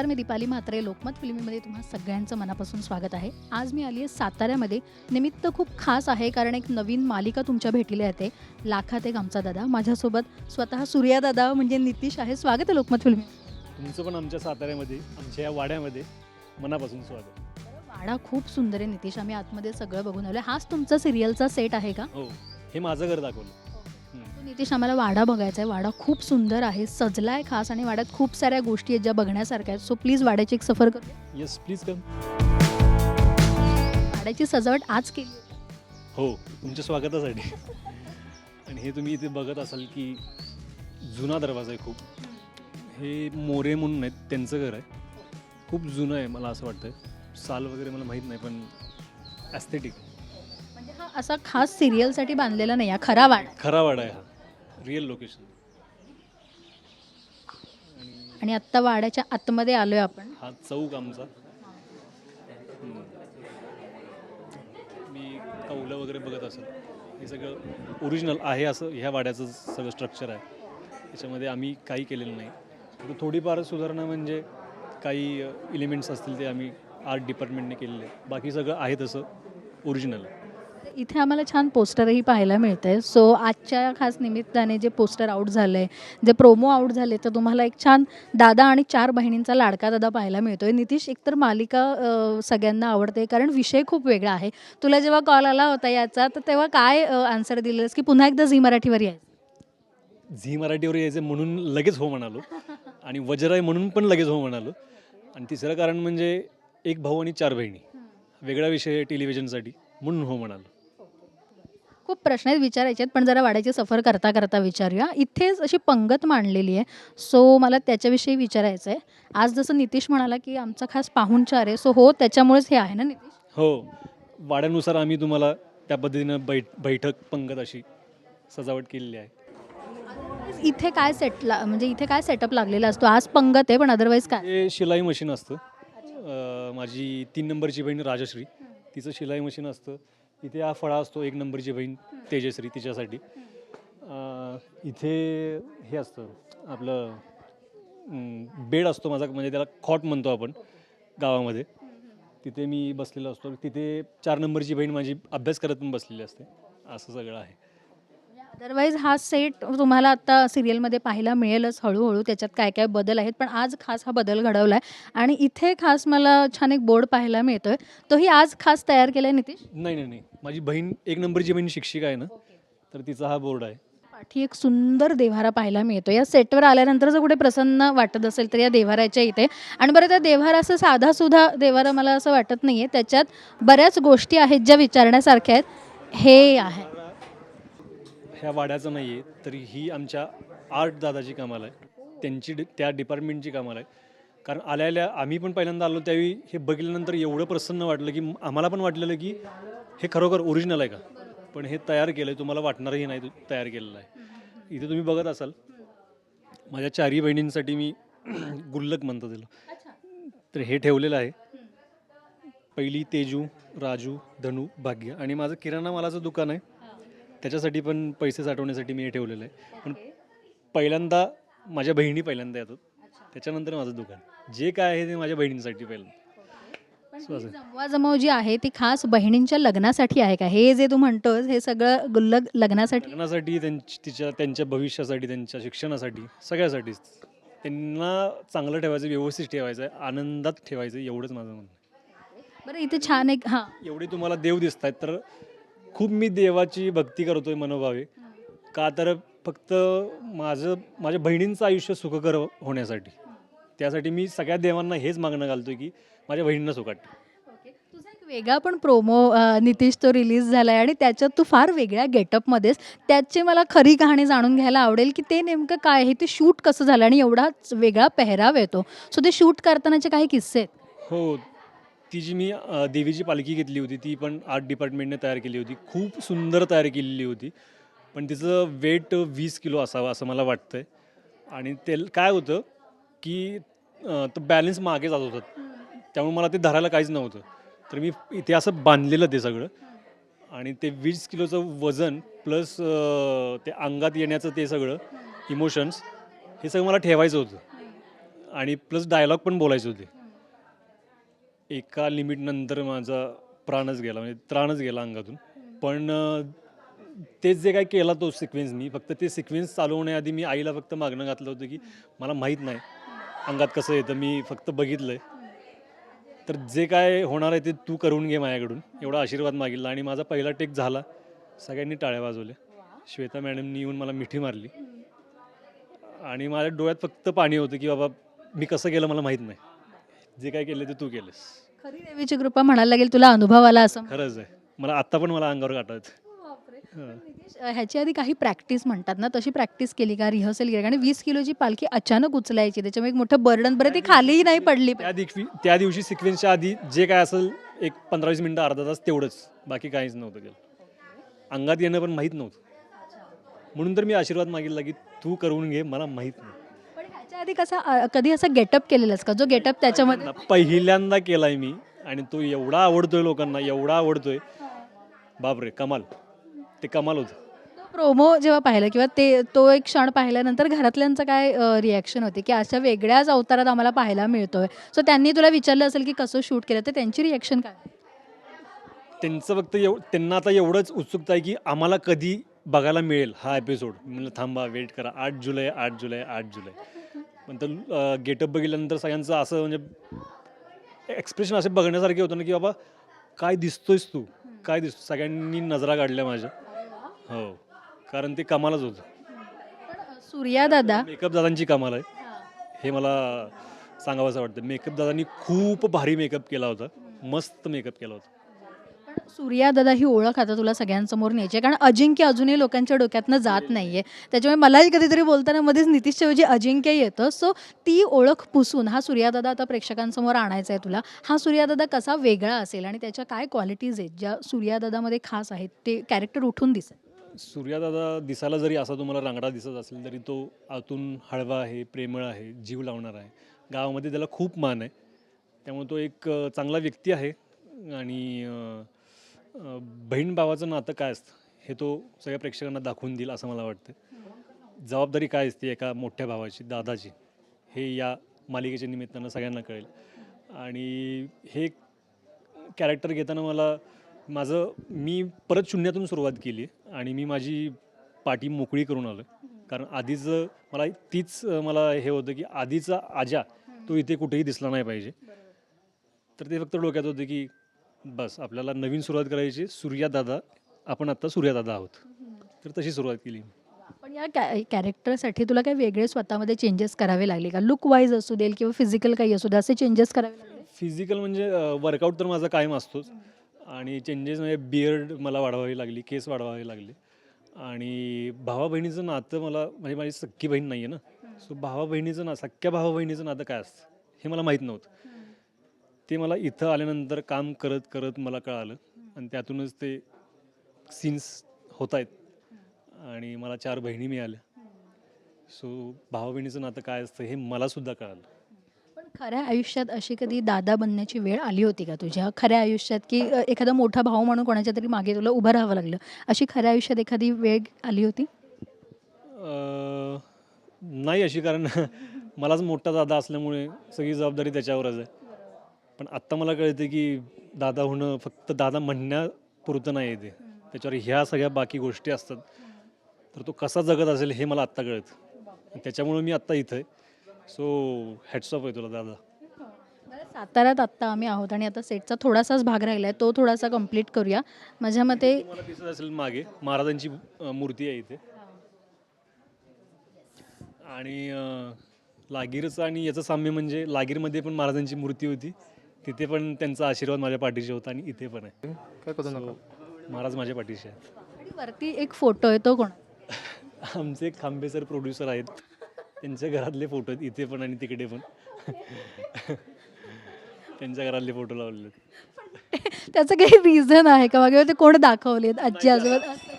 नमस्कार मी दीपाली म्हात्रे. लोकमत फिल्मीमध्ये तुम्हा सगळ्यांचं मनापासून स्वागत आहे. आज मी आली आहे साताऱ्यामध्ये. निमित्त खूप खास आहे कारण एक नवीन मालिका तुमच्या भेटीला येते. लाखात एक आमचा दादा माझ्यासोबत. स्वतः सूर्या दादा म्हणजे नितीश आहे. स्वागत आहे लोकमत फिल्मी तुमचं पण आमच्या साताऱ्यामध्ये आमच्या या वाड्यामध्ये मनापासून स्वागत. वाडा खूप सुंदर आहे नितीश. आम्ही आतमध्ये सगळं बघून आलो हाच तुमचा सिरियलचा सेट आहे का? हो. हे माझं घर दाखवलं. नितीश आम्हाला वाडा बघायचा आहे वाडा खूप सुंदर आहे सजला आहे खास आणि वाड्यात खूप साऱ्या गोष्टी आहेत ज्या बघण्यासारख्या आहेत. सो प्लीज वाड्याची एक सफर करू येस प्लीज कम वाड्याची सजावट आज केली आहे. हो तुमच्या स्वागतासाठी. आणि हे तुम्ही इथे बघत असाल की जुना दरवाजा आहे खूप. हे मोरे म्हणून आहेत त्यांचं घर आहे. खूप जुनं आहे मला असं वाटतं साल वगैरे मला माहीत नाही पण ॲस्थेटिक म्हणजे हा असा खास सिरियलसाठी बांधलेला नाही हा खरा वाडा खरा वाडा आहे हा. रिअल लोकेशन आणि आत्ता वाड्याच्या आतमध्ये आलोय आपण. हा चौक आमचा. मी कौलं वगैरे बघत असेल. हे सगळं ओरिजिनल आहे असं ह्या वाड्याचं सगळं स्ट्रक्चर आहे. त्याच्यामध्ये आम्ही काही केलेलं नाही. थोडीफार सुधारणा म्हणजे काही इलिमेंट्स असतील ते आम्ही आर्ट डिपार्टमेंटने केलेले. बाकी सगळं आहे तसं ओरिजिनल आहे इथे आम्हाला छान पोस्टरही पाहायला मिळते सो आजच्या खास निमित्ताने जे पोस्टर आउट आहे जे प्रोमो आउट झाले तर तुम्हाला एक छान दादा आणि चार बहिणींचा लाडका दादा पाहायला मिळतोय. नितीश एकतर मालिका सगळ्यांना आवडते कारण विषय खूप वेगळा आहे. तुला जेव्हा कॉल आला होता याचा तर तेव्हा काय आन्सर दिलेस? की पुन्हा एकदा झी मराठीवर यायचं? झी मराठीवर यायचं म्हणून लगेच हो म्हणालो. आणि वज्राय म्हणून पण लगेच हो म्हणालो. आणि तिसरं कारण म्हणजे एक भाऊ आणि चार बहिणी. वेगळा विषय टेलिव्हिजनसाठी म्हणून हो म्हणालो. खूप प्रश्न आहेत विचारायचे आहेत पण जरा वाड्याची सफर करता करता विचारूया. इथेच अशी पंगत मांडलेली आहे. सो मला त्याच्याविषयी विचारायचं आहे आज जसं नितीश म्हणाला की आमचा खास पाहुणचार आहे सो हो त्याच्यामुळेच हे आहे ना नितीश? हो. वाड्यानुसार आम्ही तुम्हाला त्या पद्धतीनं बैठ बैठक पंगत अशी सजावट केलेली आहे. इथे काय सेटला म्हणजे इथे काय सेटअप लागलेला असतो? आज पंगत आहे पण अदरवाईज काय? हे शिलाई मशीन असतं. अं, माझी तीन नंबरची बहीण राजश्री. तिचं शिलाई मशीन असतं. इथे हा फळा असतो एक नंबरची बहीण तेजश्री तिच्यासाठी. अं, इथे हे असतं आपलं बेड असतो माझा म्हणजे त्याला खॉट म्हणतो आपण गावामध्ये. तिथे मी बसलेलो असतो. तिथे चार नंबरची बहीण माझी अभ्यास करत पण बसलेली असते. असं सगळं आहे. अदरवाईज हा सेट तुम्हाला आता सिरियलमध्ये पाहायला मिळेलच हळूहळू. त्याच्यात काय काय बदल आहेत? पण आज खास हा बदल घडवला आहे आणि इथे खास मला छान एक बोर्ड पाहायला मिळतोय. तोही आज खास तयार केला आहे नितीश? नाही नाही नाही. माझी बहीण एक नंबरची बहीण शिक्षिका आहे ना तर तिचा हा बोर्ड आहे. पाठी एक सुंदर देव्हारा पाहायला मिळतो या सेटवर आल्यानंतर जर कुठे प्रसन्न वाटत असेल तर या देव्हाऱ्याच्या इथे. आणि बरं त्या देव्हारा असं साधा सुद्धा देव्हारा मला असं वाटत नाही आहे त्याच्यात बऱ्याच गोष्टी आहेत ज्या विचारण्यासारख्या आहेत. हे आहे. ह्या वाड्याचं नाही आहे तरी ही आमच्या आर्ट दादाची कमाल आहे. त्यांची डि- त्या डिपार्टमेंटची कमाल आहे. कारण आल्याल्या आम्ही पण पहिल्यांदा आलो त्यावेळी हे बघितल्यानंतर एवढं प्रसन्न वाटलं की आम्हाला पण वाटलेलं की हे खरोखर ओरिजिनल आहे का? पण हे तयार केलं आहे तुम्हाला वाटणारही नाही तू- तयार केलेलं आहे. इथे तुम्ही बघत असाल माझ्या चारही बहिणींसाठी मी गुल्लक म्हणतो त्याला तर हे ठेवलेलं आहे. पहिली तेजू राजू धनू भाग्य. आणि माझं किराणा मालाचं दुकान आहे. त्याच्यासाठी पण पैसे साठवण्यासाठी मी हे ठेवलेलं आहे. पण पहिल्यांदा माझ्या बहिणी पहिल्यांदा येतात. त्याच्यानंतर माझं दुकान. जे काय आहे ते माझ्या बहिणींसाठी पहिल्यांदा. जमवाजमव जी आहे ती खास बहिणींच्या लग्नासाठी आहे का? हे जे तू म्हणतोस हे सगळं गुल्लक लग्नासाठी? लग्नासाठी त्यांची तिच्या त्यांच्या भविष्यासाठी त्यांच्या शिक्षणासाठी सगळ्यासाठीच त्यांना चांगलं ठेवायचं व्यवस्थित ठेवायचं आहे आनंदात ठेवायचं आहे, एवढंच माझं म्हणणं आहे. बरं इथे छान एक हां. एवढे तुम्हाला देव दिसत आहेत तर खूप मी देवाची भक्ती करतोय मनोभावे. का तर फक्त माझं माझ्या बहिणींचं आयुष्य सुखकर होण्यासाठी. त्यासाठी मी सगळ्या देवांना हेच मागणं घालतोय की माझ्या बहिणींना सुखाट ठेव. तुझा एक वेगळा पण प्रोमो नितीश तो रिलीज झालाय आणि त्याच्यात तू फार वेगळ्या गेटअपमध्येच त्याची मला खरी कहाणी जाणून घ्यायला आवडेल की ते नेमकं काय आहे ते शूट कसं झालं आणि एवढा वेगळा पेहराव येतो. सो ते शूट करतानाचे काही किस्से आहेत? हो ती जी मी देवीची पालखी घेतली होती ती पण आर्ट डिपार्टमेंटने तयार केली होती. खूप सुंदर तयार केलेली होती. पण तिचं वेट वीस किलो असावं असं मला वाटतं आहे आणि ते काय होतं की तो बॅलन्स मागे जात होतं. त्यामुळे मला ते धरायला काहीच नव्हतं. तर मी इथे असं बांधलेलं ते सगळं. आणि ते वीस किलोचं वजन प्लस ते अंगात येण्याचं ते सगळं इमोशन्स हे सगळं मला ठेवायचं होतं. आणि प्लस डायलॉग पण बोलायचे होते. एका लिमिटनंतर माझा प्राणच गेला म्हणजे त्राणच गेला अंगातून. पण तेच जे काय केला तो सिक्वेन्स मी फक्त ते सिक्वेन्स चालवण्याआधी मी आईला फक्त मागणं घातलं होतं की मला माहीत नाही अंगात कसं येतं मी फक्त बघितलं आहे तर जे काय होणार आहे ते तू करून घे माझ्याकडून. एवढा आशीर्वाद मागितला आणि माझा पहिला टेक झाला. सगळ्यांनी टाळ्या वाजवल्या. श्वेता मॅडमनी येऊन मला मिठी मारली. आणि माझ्या डोळ्यात फक्त पाणी होतं की बाबा मी कसं केलं मला माहीत नाही. जे काय केलं ते तू केलंस. खरी देवीची कृपा म्हणायला लागेल तुला अनुभव आला असं. खरंच आहे. मला आत्ता पण मला अंगावर काटायचं हां. नितीश, अ, ह्याची आधी काही प्रॅक्टिस म्हणतात ना तशी प्रॅक्टिस केली का रिहर्सल केली का? आणि वीस किलोची पालखी अचानक उचलायची त्याच्यामुळे एक मोठं बर्डन बरं ती खालीही नाही पडली. त्या दिवशी त्या दिवशी सिक्वेन्सच्या आधी जे काय असेल एक पंधरा वीस मिनटं अर्धा तास तेवढंच. बाकी काहीच नव्हतं केलं. अंगात येणं पण माहीत नव्हतं. म्हणून तर मी आशीर्वाद मागितला की तू करून घे मला माहीत नाही. ह्याच्या आधी कसा कधी असा गेटअप केलेलास का? जो गेटअप त्याच्यामध्ये पहिल्यांदा केलाय मी आणि तो एवढा आवडतोय लोकांना एवढा आवडतोय. बापरे कमाल. ते कमाल होतं. प्रोमो जेव्हा पाहिलं किंवा ते तो एक क्षण पाहिल्यानंतर घरातल्यांचं काय रिॲक्शन होती? की अशा वेगळ्याच अवतारात आम्हाला पाहायला मिळतोय. सो त्यांनी तुला विचारलं असेल की कसं शूट केलं तर त्यांची रिॲक्शन काय? त्यांचं फक्त एव त्यांना आता एवढंच उत्सुकता आहे की आम्हाला कधी बघायला मिळेल हा एपिसोड म्हणलं थांबा वेट करा. आठ जुलै आठ जुलै आठ जुलै. पण तर गेटअप बघितल्यानंतर सगळ्यांचं असं म्हणजे एक्सप्रेशन असे बघण्यासारखे होतं ना की बाबा काय दिसतोयस तू? काय दिसतो? सगळ्यांनी नजरा काढल्या माझ्या. हो. कारण ते कमालच होतं. पण सूर्या दादा? मेकअप दादांची कमाल आहे. हे मला सांगावंसं वाटतं. मेकअप दादांनी खूप भारी मेकअप केला होता. मस्त मेकअप केला होता. पण सूर्या दादा ही ओळख आता तुला सगळ्यांसमोर न्यायची आहे. कारण अजिंक्य अजूनही लोकांच्या डोक्यातनं जात नाहीये. त्याच्यामुळे मलाही कधीतरी बोलताना मध्येच नितीशच्या ऐवजी अजिंक्य येतं. सो ती ओळख पुसून हा सूर्यादादा आता प्रेक्षकांसमोर आणायचा आहे तुला. हा सूर्यादादा कसा वेगळा असेल आणि त्याच्या काय क्वालिटीज आहेत ज्या सूर्यादादामध्ये खास आहेत ते कॅरेक्टर उठून दिसेल. सूर्यादादा दिसायला जरी असा तुम्हाला रांगडा दिसत असेल तरी तो आतून हळवा आहे प्रेमळ आहे जीव लावणार आहे. गावामध्ये त्याला खूप मान आहे. त्यामुळे तो एक चांगला व्यक्ती आहे. आणि बहीण भावाचं नातं काय असतं हे तो सगळ्या प्रेक्षकांना दाखवून देईल असं मला वाटतं. जबाबदारी काय असते एका मोठ्या भावाची दादाची हे या मालिकेच्या निमित्तानं सगळ्यांना कळेल. आणि हे कॅरेक्टर घेताना मला माझं मी परत शून्यातून सुरुवात केली आणि मी माझी पाठी मोकळी करून आलो कारण आधीच मला तीच मला हे होतं की आधीचा आजा तो इथे कुठेही दिसला नाही पाहिजे. तर ते फक्त डोक्यात होतं की बस आपल्याला नवीन सुरुवात करायची. सूर्यादादा आपण आत्ता सूर्यादादा आहोत. तर तशी सुरुवात केली. पण या कॅ कॅरेक्टरसाठी तुला काही वेगळे स्वतःमध्ये चेंजेस करावे लागले का? लुक वाईज असू देईल किंवा फिजिकल काही असू दे असे चेंजेस करावे लागले? फिजिकल म्हणजे वर्कआउट तर माझा कायम असतोच. आणि चेंजेस म्हणजे बियर्ड मला वाढवावी लागली केस वाढवावे लागले. आणि भावा बहिणीचं नातं मला म्हणजे माझी सख्खी बहीण नाही आहे ना. सो भावा बहिणीचं ना सख्या भावा बहिणीचं नातं काय असतं हे मला माहीत नव्हतं. ते मला इथं आल्यानंतर काम करत करत मला कळालं. आणि त्यातूनच ते सीन्स होत आहेत. आणि मला चार बहिणी मिळाल्या. सो भावा बहिणीचं नातं काय असतं हे मलासुद्धा कळालं. पण खऱ्या आयुष्यात अशी कधी दादा बनण्याची वेळ आली होती का तुझ्या? खऱ्या आयुष्यात की एखादा मोठा भाऊ म्हणून कोणाच्या तरी मागे तुला उभं राहावं लागलं? अशी खऱ्या आयुष्यात एखादी वेळ आली होती? नाही अशी कारण मलाच मोठा दादा असल्यामुळे सगळी जबाबदारी त्याच्यावरच आहे. पण आत्ता मला कळते की दादा होणं फक्त दादा म्हणण्यापुरतं नाही आहे ते. त्याच्यावर ह्या सगळ्या बाकी गोष्टी असतात. तर तो कसा जगत असेल हे मला आत्ता कळतं. त्याच्यामुळे मी आत्ता इथं आहे. सो हॅट्स ऑफ आहे तुला दादा. साताऱ्यात आत्ता आम्ही आहोत आणि आता सेटचा थोडासाच भाग राहिला आहे तो थोडासा कंप्लीट करूया. माझ्या मते तुम्हाला दिसत असेल मागे महाराजांची मूर्ती आहे इथे. आणि लागीरचं आणि याचं साम्य म्हणजे लागीरमध्ये पण महाराजांची मूर्ती होती. तिथे पण त्यांचा आशीर्वाद माझ्या पाठीशी होता आणि इथे पण आहे. काय करू नका. So, महाराज माझ्या पाठीशी आहेत. आणि वरती एक फोटो आहे तो कोण? आमचे एक खांबे सर प्रोड्युसर आहेत. त्यांच्या घरातले फोटो आहेत इथे पण आणि तिकडे पण. त्यांच्या घरातले फोटो लावलेले आहेत. त्याचं काही रिझन आहे का? किंवा ते कोण दाखवलेत आजी आजोबा असं काही?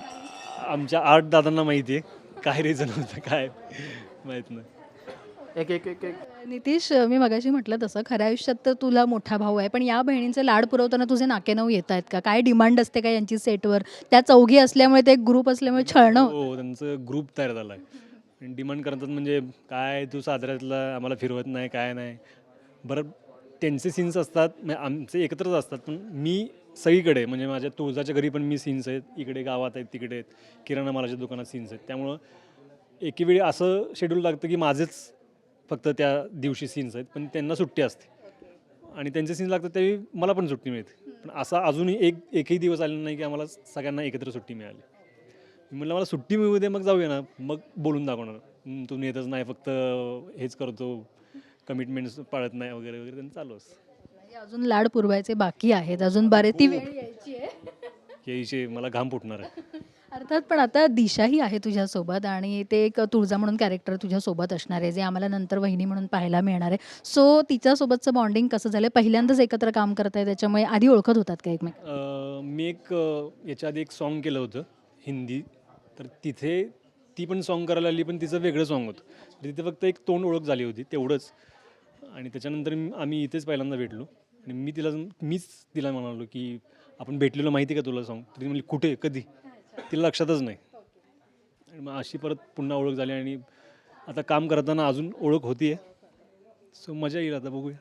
आमच्या आठ दादांना माहिती आहे. काय रिझन होतं काय? माहीत नाही. एक एक एक एक. नितीश मी मगाशी म्हटलं तसं खऱ्या आयुष्यात तर तुला मोठा भाऊ आहे पण या बहिणींचे लाड पुरवताना तुझे नाके नऊ येत आहेत का? काय डिमांड असते का यांची सेटवर? त्या चौघी असल्यामुळे ते एक ग्रुप असल्यामुळे छळणं. हो त्यांचं ग्रुप तयार झाला आहे डिमांड करतात म्हणजे काय तू साजऱ्यातला आम्हाला फिरवत नाही काय नाही? बरं त्यांचे सीन्स असतात म्हणजे आमचे एकत्रच असतात पण मी सगळीकडे म्हणजे माझ्या तुळजाच्या घरी पण मी सीन्स आहेत इकडे गावात आहेत तिकडे आहेत. किराणा मालाच्या दुकानात सीन्स आहेत. त्यामुळं एके वेळी असं शेड्यूल लागतं की माझेच फक्त त्या दिवशी सीन्स आहेत पण त्यांना सुट्टी असते. आणि त्यांचे सीन्स लागतात त्यावेळी मला पण सुट्टी मिळते. पण असा अजूनही एक एकही दिवस आलेला नाही की आम्हाला सगळ्यांना एकत्र सुट्टी मिळाली. मी म्हटलं मला सुट्टी मिळू दे मग जाऊया ना. मग बोलून दाखवणार हं, तू नेतच नाही फक्त हेच करतो. कमिटमेंट्स पाळत नाही वगैरे वगैरे त्यांचं चालू असतं. अजून लाड पुरवायचे बाकी आहेत. अजून बरे ती यायचे मला घाम फुटणार आहे. अर्थात पण आता दिशाही आहे तुझ्यासोबत आणि ते एक तुळजा म्हणून कॅरेक्टर तुझ्यासोबत असणार आहे जे आम्हाला नंतर वहिनी म्हणून पाहायला मिळणार आहे. सो तिच्यासोबतचं बॉन्डिंग कसं झालं पहिल्यांदाच एकत्र काम करताय त्याच्यामुळे आधी ओळखत होतात का एकमेक? मी एक याच्या आधी एक सॉन्ग केलं होतं हिंदी. तर तिथे ती पण सॉन्ग करायला आली पण तिचं वेगळं सॉन्ग होतं. तिथे फक्त एक तोंड ओळख झाली होती तेवढंच. आणि त्याच्यानंतर आम्ही इथेच पहिल्यांदा भेटलो. आणि मी तिला मीच तिला म्हणालो की आपण भेटलेलो माहिती का तुला सॉन्ग तरी म्हणली कुठे? कधी? तिला लक्षातच नाही. आणि मग अशी परत पुन्हा ओळख झाली आणि आता काम करताना अजून ओळख होती आहे सो मजा येईल आता बघूया.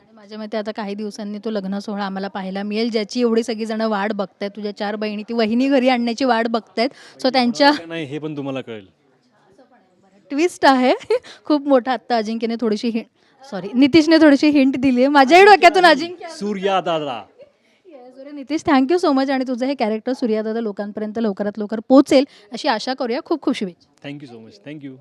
आणि माझ्या मते आता काही दिवसांनी तो लग्न सोहळा आम्हाला पाहायला मिळेल ज्याची एवढी सगळीजण वाट बघतायत. तुझ्या चार बहिणी ती वहिनी घरी आणण्याची वाट बघतायत. सो त्यांच्या काय नाही हे पण तुम्हाला कळेल. ट्विस्ट आहे. खूप मोठा आत्ता अजिंक्यने थोडीशी हिंट सॉरी नितीशने थोडीशी हिंट दिली आहे माझ्याही डोक्यातून अजिंक्य सूर्या दादा. अरे नितीश थँक्यू सो मच आणि तुझं हे कॅरेक्टर सूर्यादादा लोकांपर्यंत लवकरात लवकर पोहोचेल अशी आशा करूया. खूप खूप शुभेच्छा. Thank you so much thank you